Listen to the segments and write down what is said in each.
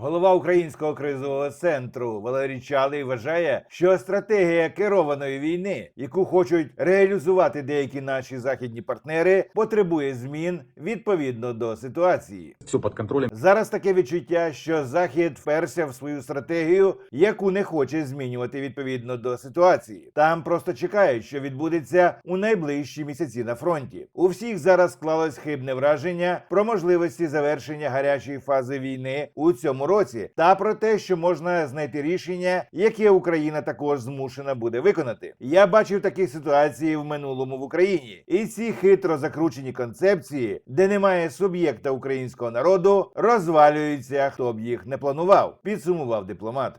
Голова українського кризового центру Валерій Чалий вважає, що стратегія керованої війни, яку хочуть реалізувати деякі наші західні партнери, потребує змін відповідно до ситуації. все под контролем. Зараз таке відчуття, що Захід вперся в свою стратегію, яку не хоче змінювати відповідно до ситуації. Там просто чекають, що відбудеться у найближчі місяці на фронті. У всіх зараз склалось хибне враження про можливості завершення гарячої фази війни у цьому році, та про те, що можна знайти рішення, яке Україна також змушена буде виконати. Я бачив такі ситуації в минулому в Україні, і ці хитро закручені концепції, де немає суб'єкта українського народу, розвалюються, хто б їх не планував. Підсумував дипломат.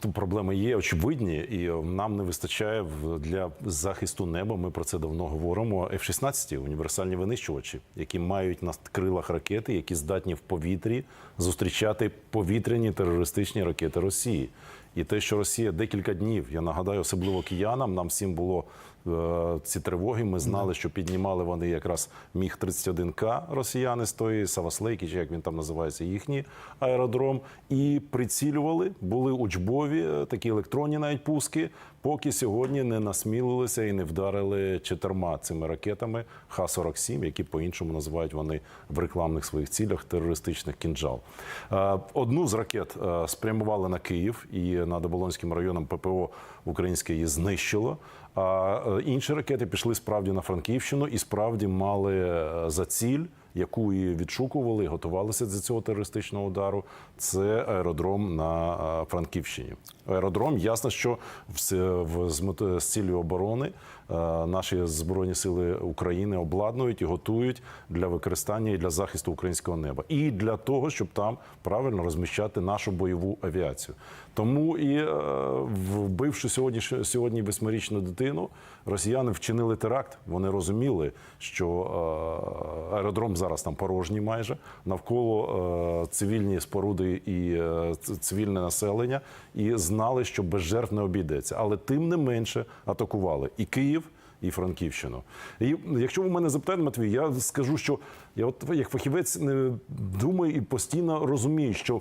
Тут проблеми є очевидні, і нам не вистачає для захисту неба. Ми про це давно говоримо. F-16 – універсальні винищувачі, які мають на крилах ракети, які здатні в повітрі зустрічати повітряні терористичні ракети Росії. І те, що Росія декілька днів, я нагадаю, особливо киянам, нам всім було е, ці тривоги. Ми знали, що піднімали вони якраз міг 31 к росіяни з тої Саваслейки, чи як він там називається, їхній аеродром, і прицілювали, були учбові, е, такі електронні навіть пуски, поки сьогодні не насмілилися і не вдарили чотирма цими ракетами Х-47, які по-іншому називають вони в рекламних своїх цілях терористичних кінжал. Е, Одну з ракет е, спрямували на Київ і над Оболонським районом ППО українське її знищило. А е, інші ракети пішли справді на Франківщину і справді мали е, за ціль, яку і відшукували, готувалися до цього терористичного удару. Це аеродром на е, Франківщині. Аеродром, ясно, що з, з цілею оборони е, наші збройні сили України обладнують і готують для використання і для захисту українського неба, і для того, щоб там правильно розміщати нашу бойову авіацію. Тому і е, вбивши сьогодні сьогодні восьмирічну дитину, росіяни вчинили теракт. Вони розуміли, що е, аеродром зараз там порожній майже навколо цивільні споруди і цивільне населення, і знали, що без жертв не обійдеться. Але тим не менше атакували і Київ. І Франківщину. І якщо ви мене запитаєте, Матвій, я скажу, що я, от як фахівець, не думаю і постійно розумію, що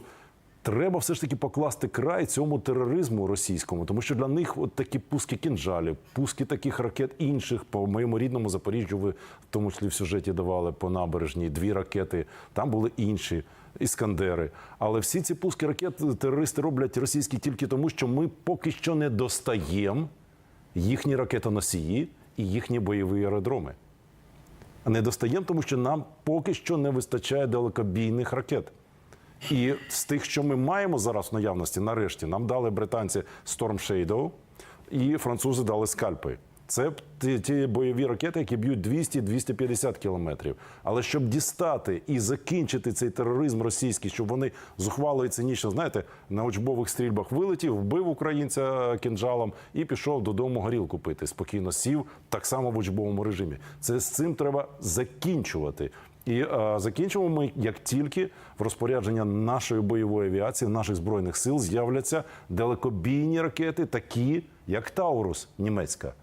треба все ж таки покласти край цьому тероризму російському, тому що для них от такі пуски кінжалів, пуски таких ракет інших по моєму рідному Запоріжжю. Ви в тому числі в сюжеті давали по набережній дві ракети. Там були інші. Іскандери, але всі ці пуски ракет терористи роблять російські тільки тому, що ми поки що не достаємо їхні ракетоносії і їхні бойові аеродроми. Не достаємо, тому що нам поки що не вистачає далекобійних ракет. І з тих, що ми маємо зараз в наявності, нарешті нам дали британці Storm Shadow і французи дали скальпи. Це ті, бойові ракети, які б'ють 200-250 кілометрів. Але щоб дістати і закінчити цей тероризм російський, щоб вони зухвало і цинічно, знаєте, на учбових стрільбах вилетів, вбив українця кінжалом і пішов додому горілку пити. Спокійно сів так само в учбовому режимі. Це з цим треба закінчувати. І е, закінчимо ми як тільки в розпорядження нашої бойової авіації, наших збройних сил з'являться далекобійні ракети, такі як Таурус німецька.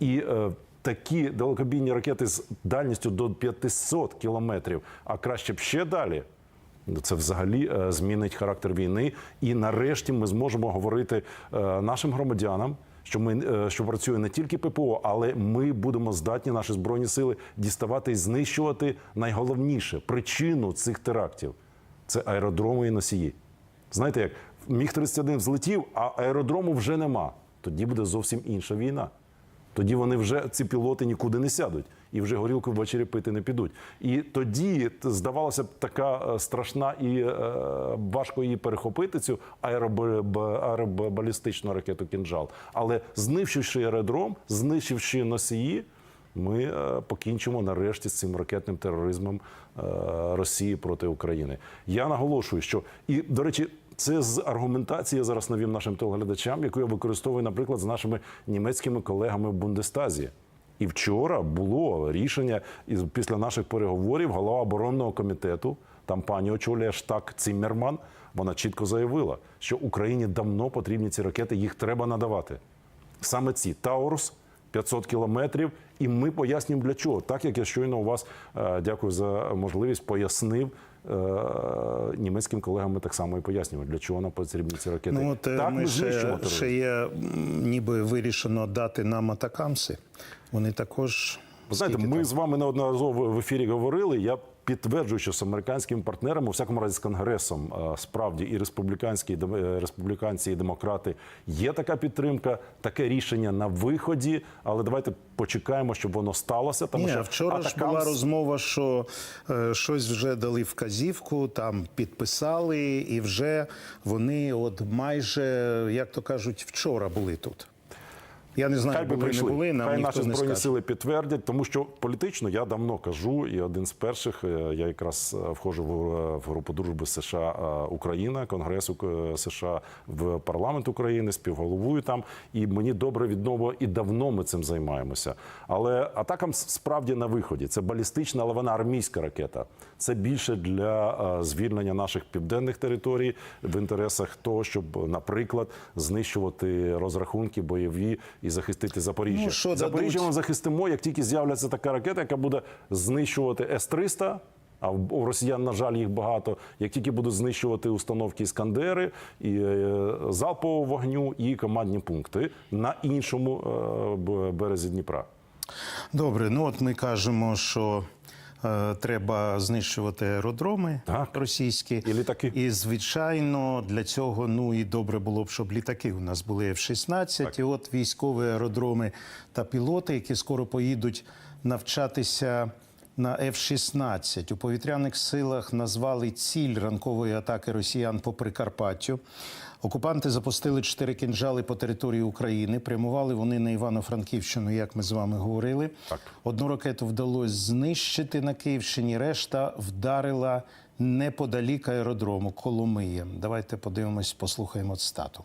І е, такі далекобійні ракети з дальністю до 500 кілометрів, а краще б ще далі. Це взагалі е, змінить характер війни. І нарешті ми зможемо говорити е, нашим громадянам, що ми е, що працює не тільки ППО, але ми будемо здатні наші збройні сили діставати і знищувати найголовніше причину цих терактів це аеродроми і носії. Знаєте, як міг 31 взлетів, а аеродрому вже нема. Тоді буде зовсім інша війна. Тоді вони вже ці пілоти нікуди не сядуть і вже горілку ввечері пити не підуть. І тоді здавалося б така е, страшна і е, важко її перехопити, цю аероб- аеробалістичну ракету кінжал. Але знищивши аеродром, знищивши носії, ми е, покінчимо нарешті з цим ракетним тероризмом Росії проти України. Я наголошую, що і до речі. Це з аргументації я зараз навім нашим телеглядачам, яку я використовую, наприклад, з нашими німецькими колегами в Бундестазі. І вчора було рішення із після наших переговорів голова оборонного комітету, там пані очолює Штак Циммерман. Вона чітко заявила, що Україні давно потрібні ці ракети, їх треба надавати. Саме ці Таурус 500 кілометрів, і ми пояснюємо для чого. Так як я щойно у вас е, дякую за можливість пояснив німецьким колегам ми так само і пояснюємо, для чого нам потрібні ці ракети. Ну, от е, так, ми ми ще, ще є ніби вирішено дати нам атакамси. Вони також. Ви знаєте, ми з вами неодноразово в ефірі говорили. Я підтверджую, що з американськими партнерами, у всякому разі з конгресом, справді і республіканські, і е, республіканці, і демократи є така підтримка, таке рішення на виході. Але давайте почекаємо, щоб воно сталося. Тому Ні, що вчора ж була розмова, що е, щось вже дали вказівку, там підписали, і вже вони, от майже, як то кажуть, вчора були тут. Я не знаю, Хай би були прийшли. не були, нам Хай наші збройні сили підтвердять, тому що політично я давно кажу, і один з перших е, я якраз е, входжу в, е, в групу дружби США Україна, Конгресу США в парламент України, співголовую там. І мені добре відомо, і давно ми цим займаємося. Але атака м- справді на виході. Це балістична, але вона армійська ракета. Це більше для звільнення наших південних територій в інтересах того, щоб, наприклад, знищувати розрахунки бойові і захистити Запоріжжя. Ну, що Запоріжжя ми захистимо, як тільки з'являться така ракета, яка буде знищувати С-300, а у росіян, на жаль, їх багато. Як тільки будуть знищувати установки Іскандери, і е, залпового вогню, і командні пункти на іншому е, березі Дніпра. Добре, ну от ми кажемо, що треба знищувати аеродроми Так. російські. І літаки. І, звичайно, для цього ну і добре було б, щоб літаки у нас були F-16. І от військові аеродроми та пілоти, які скоро поїдуть навчатися на F-16. У повітряних силах назвали ціль ранкової атаки росіян по Прикарпаттю. Окупанти запустили чотири кінжали по території України. Прямували вони на Івано-Франківщину, як ми з вами говорили. Так. Одну ракету вдалося знищити на Київщині, решта вдарила неподалік аеродрому Коломиї. Давайте подивимось, послухаємо цитату.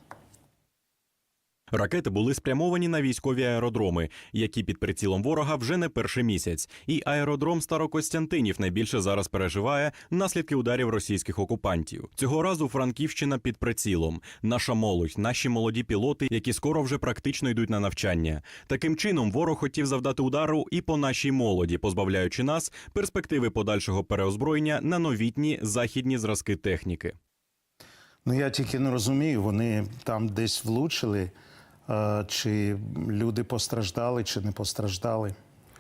Ракети були спрямовані на військові аеродроми, які під прицілом ворога вже не перший місяць. І аеродром Старокостянтинів найбільше зараз переживає наслідки ударів російських окупантів. Цього разу Франківщина під прицілом. Наша молодь, наші молоді пілоти, які скоро вже практично йдуть на навчання. Таким чином, ворог хотів завдати удару і по нашій молоді, позбавляючи нас перспективи подальшого переозброєння на новітні західні зразки техніки. Ну я тільки не розумію, вони там десь влучили, чи люди постраждали, чи не постраждали.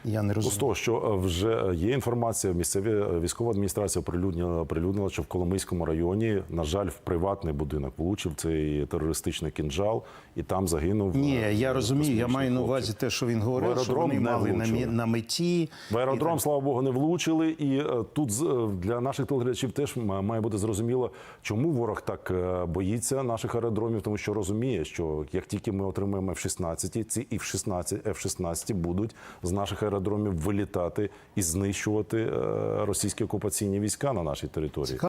Я не Ну, З того, що е, вже є інформація, місцеві е, військова адміністрація оприлюднила, оприлюднила, що в Коломийському районі, на жаль, в приватний будинок влучив цей терористичний кінжал, і там загинув. Ні, е, я розумію. Я маю на увазі те, що він говорив, що аеродром вони мали влучили. на меті. В аеродром, слава Богу, не влучили. І е, тут е, для наших телеглядачів теж має бути зрозуміло, чому ворог так е, боїться наших аеродромів, тому що розуміє, що як тільки ми отримаємо F-16, ці і F-16, F-16 будуть з наших аеродромів вилітати і знищувати е, російські окупаційні війська на нашій території.